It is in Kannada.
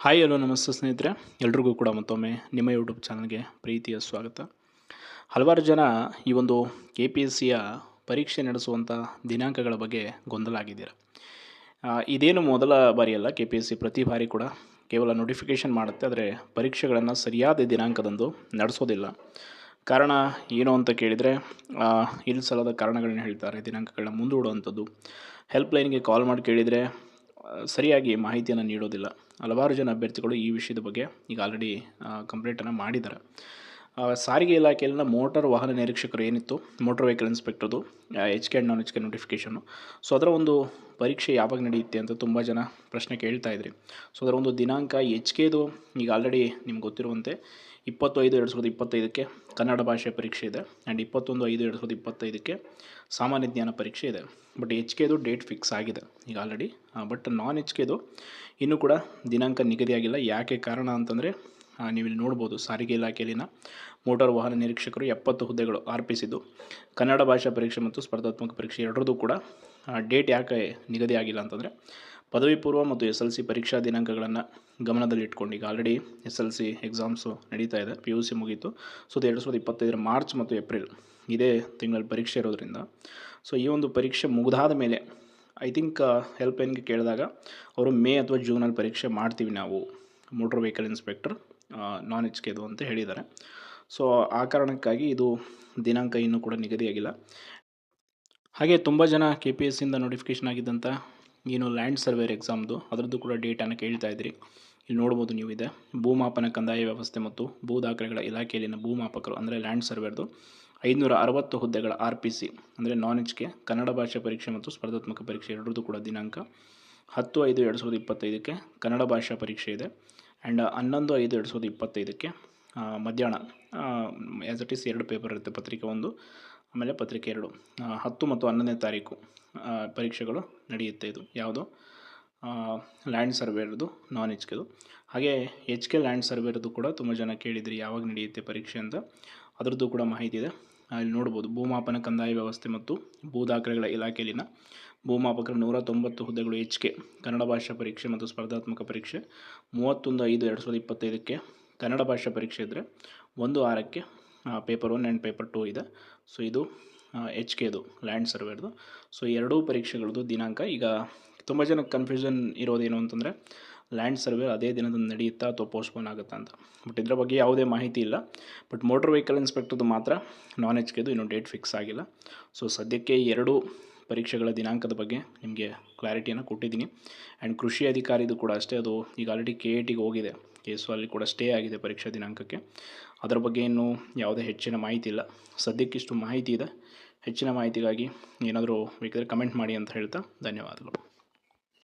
ಹಾಯ್ ಹಲೋ ನಮಸ್ತೆ ಸ್ನೇಹಿತರೆ. ಎಲ್ರಿಗೂ ಕೂಡ ಮತ್ತೊಮ್ಮೆ ನಿಮ್ಮ ಯೂಟ್ಯೂಬ್ ಚಾನಲ್ಗೆ ಪ್ರೀತಿಯ ಸ್ವಾಗತ. ಹಲವಾರು ಜನ ಈ ಒಂದು ಕೆ ಪಿ ಎಸ್ ಸಿಯ ಪರೀಕ್ಷೆ ನಡೆಸುವಂಥ ದಿನಾಂಕಗಳ ಬಗ್ಗೆ ಗೊಂದಲ ಆಗಿದ್ದೀರ. ಇದೇನು ಮೊದಲ ಬಾರಿಯಲ್ಲ ಕೆ ಪಿ ಎಸ್ ಸಿ ಪ್ರತಿ ಬಾರಿ ಕೂಡ ಕೇವಲ ನೋಟಿಫಿಕೇಷನ್ ಮಾಡುತ್ತೆ, ಆದರೆ ಪರೀಕ್ಷೆಗಳನ್ನು ಸರಿಯಾದ ದಿನಾಂಕದಂದು ನಡೆಸೋದಿಲ್ಲ. ಕಾರಣ ಏನು ಅಂತ ಕೇಳಿದರೆ ಇಲ್ಲಿ ಸಲದ ಕಾರಣಗಳನ್ನ ಹೇಳ್ತಾರೆ, ದಿನಾಂಕಗಳನ್ನ ಮುಂದೂಡುವಂಥದ್ದು. ಹೆಲ್ಪ್ಲೈನ್ಗೆ ಕಾಲ್ ಮಾಡಿ ಕೇಳಿದರೆ ಸರಿಯಾಗಿ ಮಾಹಿತಿಯನ್ನು ನೀಡೋದಿಲ್ಲ. ಹಲವಾರು ಜನ ಅಭ್ಯರ್ಥಿಗಳು ಈ ವಿಷಯದ ಬಗ್ಗೆ ಈಗ ಆಲ್ರೆಡಿ ಕಂಪ್ಲೇಂಟನ್ನು ಮಾಡಿದ್ದಾರೆ. ಸಾರಿಗೆ ಇಲಾಖೆಯಲ್ಲಿನ ಮೋಟಾರ್ ವಾಹನ ನಿರೀಕ್ಷಕರು ಏನಿತ್ತು? Motor vehicle ಇನ್ಸ್ಪೆಕ್ಟರ್ದು H K and non H K notification so ಅದರ ಒಂದು ಪರೀಕ್ಷೆ ಯಾವಾಗ ನಡೆಯುತ್ತೆ ಅಂತ ತುಂಬ ಜನ ಪ್ರಶ್ನೆ ಕೇಳ್ತಾ ಇದ್ರಿ. ಸೊ ಅದರ ಒಂದು ದಿನಾಂಕ ಎಚ್ ಕೆದು ಈಗ ಆಲ್ರೆಡಿ ನಿಮ್ಗೆ ಗೊತ್ತಿರುವಂತೆ ಇಪ್ಪತ್ತು ಐದು ಎರಡು ಸಾವಿರದ ಇಪ್ಪತ್ತೈದಕ್ಕೆ ಕನ್ನಡ ಭಾಷೆ ಪರೀಕ್ಷೆ ಇದೆ. ಆ್ಯಂಡ್ ಇಪ್ಪತ್ತೊಂದು ಐದು ಎರಡು ಸಾವಿರದ ಇಪ್ಪತ್ತೈದಕ್ಕೆ ಸಾಮಾನ್ಯ ಜ್ಞಾನ ಪರೀಕ್ಷೆ ಇದೆ. ಬಟ್ ಎಚ್ ಕೆದು ಡೇಟ್ ಫಿಕ್ಸ್ ಆಗಿದೆ ಈಗ ಆಲ್ರೆಡಿ ಬಟ್ ನಾನ್ ಎಚ್ ಕೆದು ಇನ್ನೂ ಕೂಡ ದಿನಾಂಕ ನಿಗದಿಯಾಗಿಲ್ಲ. ಯಾಕೆ ಕಾರಣ ಅಂತಂದರೆ ನೀವು ಇಲ್ಲಿ ನೋಡ್ಬೋದು ಸಾರಿಗೆ ಇಲಾಖೆಯಲ್ಲಿನ ಮೋಟಾರ್ ವಾಹನ ನಿರೀಕ್ಷಕರು ಎಪ್ಪತ್ತು ಹುದ್ದೆಗಳು ಆರ್ಪಿಸಿದ್ದು ಕನ್ನಡ ಭಾಷಾ ಪರೀಕ್ಷೆ ಮತ್ತು ಸ್ಪರ್ಧಾತ್ಮಕ ಪರೀಕ್ಷೆ ಎರಡರದ್ದು ಕೂಡ ಡೇಟ್ ಯಾಕೆ ನಿಗದಿಯಾಗಿಲ್ಲ ಅಂತಂದರೆ, ಪದವಿ ಪೂರ್ವ ಮತ್ತು ಎಸ್ ಎಲ್ ಸಿ ಪರೀಕ್ಷಾ ದಿನಾಂಕಗಳನ್ನು ಗಮನದಲ್ಲಿಟ್ಕೊಂಡು ಈಗ already S L C exams ನಡೀತಾ ಇದೆ ಪಿ ಯು ಸಿ ಮುಗೀತು. ಸೊ ಅದು ಎರಡು ಸಾವಿರದ ಇಪ್ಪತ್ತೈದರ ಮಾರ್ಚ್ ಮತ್ತು ಏಪ್ರಿಲ್ ಇದೇ ತಿಂಗಳಲ್ಲಿ ಪರೀಕ್ಷೆ ಇರೋದ್ರಿಂದ. ಸೊ, ಈ ಒಂದು ಪರೀಕ್ಷೆ ಮುಗಿದಾದ ಮೇಲೆ ಐ ಥಿಂಕ್ ಹೆಲ್ಪ್ ಹೆಲ್ಪ್ಲೈನ್ಗೆ ಕೇಳಿದಾಗ, ಅವರು ಮೇ ಅಥವಾ ಜೂನಲ್ಲಿ ಪರೀಕ್ಷೆ ಮಾಡ್ತೀವಿ ನಾವು motor vehicle inspector non H ಕೆದು ಅಂತ ಹೇಳಿದ್ದಾರೆ. ಸೊ ಆ ಕಾರಣಕ್ಕಾಗಿ ಇದು ದಿನಾಂಕ ಇನ್ನೂ ಕೂಡ ನಿಗದಿಯಾಗಿಲ್ಲ ಹಾಗೆ ತುಂಬ ಜನ ಕೆ ಪಿ ಎಸ್ ಇಂದ ನೋಟಿಫಿಕೇಷನ್ ಆಗಿದ್ದಂಥ ಏನು ಲ್ಯಾಂಡ್ ಸರ್ವೇರ್ ಎಕ್ಸಾಮ್ದು ಅದರದ್ದು ಕೂಡ ಡೇಟನ್ನು ಕೇಳ್ತಾ ಇದ್ದೀರಿ ಇಲ್ಲಿ ನೋಡ್ಬೋದು ನೀವು ಇದೆ. ಭೂಮಾಪನ ಕಂದಾಯ ವ್ಯವಸ್ಥೆ ಮತ್ತು ಭೂ ದಾಖಲೆಗಳ ಇಲಾಖೆಯಲ್ಲಿನ ಭೂಮಾಪಕರು, ಅಂದರೆ ಲ್ಯಾಂಡ್ ಸರ್ವೇರ್ದು ಐದುನೂರ ಅರವತ್ತು ಹುದ್ದೆಗಳ ಆರ್ ಪಿ ಸಿ ಅಂದರೆ ನಾನ್ ಎಚ್ ಕೆ ಕನ್ನಡ ಭಾಷೆ ಪರೀಕ್ಷೆ ಮತ್ತು ಸ್ಪರ್ಧಾತ್ಮಕ ಪರೀಕ್ಷೆ ಎರಡರದ್ದು ಕೂಡ ದಿನಾಂಕ. ಹತ್ತು ಐದು ಎರಡು ಸಾವಿರದ ಇಪ್ಪತ್ತೈದಕ್ಕೆ ಕನ್ನಡ ಭಾಷಾ ಪರೀಕ್ಷೆ ಇದೆ. ಆ್ಯಂಡ್ ಹನ್ನೊಂದು ಐದು ಎರಡು ಸಾವಿರದ ಇಪ್ಪತ್ತೈದಕ್ಕೆ ಮಧ್ಯಾಹ್ನ ಆ್ಯಸ್ ಇಟ್ ಈಸ್ ಎರಡು ಪೇಪರ್ ಇರುತ್ತೆ, ಪತ್ರಿಕೆ ಒಂದು, ಆಮೇಲೆ ಪತ್ರಿಕೆ ಎರಡು. ಹತ್ತು ಮತ್ತು ಹನ್ನೊಂದನೇ ತಾರೀಕು ಪರೀಕ್ಷೆಗಳು ನಡೆಯುತ್ತೆ ಇದು. ಯಾವುದು? ಲ್ಯಾಂಡ್ ಸರ್ವೇರ್ದು ನಾನ್ ಎಚ್ ಕೆದು ಹಾಗೆ ಎಚ್ ಕೆ ಲ್ಯಾಂಡ್ ಸರ್ವೇರ್ದು ಕೂಡ ತುಂಬ ಜನ ಕೇಳಿದ್ರಿ, ಯಾವಾಗ ನಡೆಯುತ್ತೆ ಪರೀಕ್ಷೆ ಅಂತ. ಅದರದ್ದು ಕೂಡ ಮಾಹಿತಿ ಇದೆ. ಇಲ್ಲಿ ನೋಡ್ಬೋದು. ಭೂಮಾಪನ ಕಂದಾಯ ವ್ಯವಸ್ಥೆ ಮತ್ತು ಭೂ ದಾಖಲೆಗಳ ಇಲಾಖೆಯಲ್ಲಿನ ಭೂಮಾಪಕರ ನೂರ ತೊಂಬತ್ತು ಹುದ್ದೆಗಳು ಎಚ್ ಕೆ ಕನ್ನಡ ಭಾಷಾ ಪರೀಕ್ಷೆ ಮತ್ತು ಸ್ಪರ್ಧಾತ್ಮಕ ಪರೀಕ್ಷೆ, ಮೂವತ್ತೊಂದು ಐದು ಎರಡು ಸಾವಿರದ ಇಪ್ಪತ್ತೈದಕ್ಕೆ ಕನ್ನಡ ಭಾಷಾ ಪರೀಕ್ಷೆ ಇದ್ದರೆ ಒಂದು ಆರಕ್ಕೆ paper one and paper two ಇದೆ. ಸೊ ಇದು ಎಚ್ ಕೆದು ಲ್ಯಾಂಡ್ ಸರ್ವೇರ್ದು. ಸೊ ಎರಡೂ ಪರೀಕ್ಷೆಗಳದ್ದು ದಿನಾಂಕ ಈಗ ತುಂಬ ಜನಕ್ಕೆ ಕನ್ಫ್ಯೂಷನ್ ಇರೋದೇನು ಅಂತಂದರೆ ಲ್ಯಾಂಡ್ ಸರ್ವೆ ಅದೇ ದಿನದಂದು ನಡೆಯುತ್ತಾ ಅಥವಾ ಪೋಸ್ಟ್ಪೋನ್ ಆಗುತ್ತಾ ಅಂತ. ಬಟ್ ಇದರ ಬಗ್ಗೆ ಯಾವುದೇ ಮಾಹಿತಿ ಇಲ್ಲ. ಬಟ್ ಮೋಟರ್ ವೆಹಿಕಲ್ ಇನ್ಸ್ಪೆಕ್ಟರ್ದು ಮಾತ್ರ ನಾನ್ ಎಚ್ ಕೆದು ಇನ್ನೂ ಡೇಟ್ ಫಿಕ್ಸ್ ಆಗಿಲ್ಲ. ಸೊ ಸದ್ಯಕ್ಕೆ ಎರಡು ಪರೀಕ್ಷೆಗಳ ದಿನಾಂಕದ ಬಗ್ಗೆ ನಿಮಗೆ ಕ್ಲಾರಿಟಿಯನ್ನು ಕೊಟ್ಟಿದ್ದೀನಿ. ಆ್ಯಂಡ್ ಕೃಷಿ ಅಧಿಕಾರಿದು ಕೂಡ ಅಷ್ಟೇ, ಅದು ಈಗ ಆಲ್ರೆಡಿ ಕೆ ಎ ಟಿಗೆ ಹೋಗಿದೆ. ಕೇಸು ಅಲ್ಲಿ ಕೂಡ ಸ್ಟೇ ಆಗಿದೆ ಪರೀಕ್ಷಾ ದಿನಾಂಕಕ್ಕೆ. ಅದರ ಬಗ್ಗೆ ಇನ್ನೂ ಯಾವುದೇ ಹೆಚ್ಚಿನ ಮಾಹಿತಿ ಇಲ್ಲ. ಸದ್ಯಕ್ಕಿಷ್ಟು ಮಾಹಿತಿ ಇದೆ. ಹೆಚ್ಚಿನ ಮಾಹಿತಿಗಾಗಿ ಏನಾದರೂ ಬೇಕಿದ್ರೆ ಕಮೆಂಟ್ ಮಾಡಿ ಅಂತ ಹೇಳ್ತಾ ಧನ್ಯವಾದಗಳು.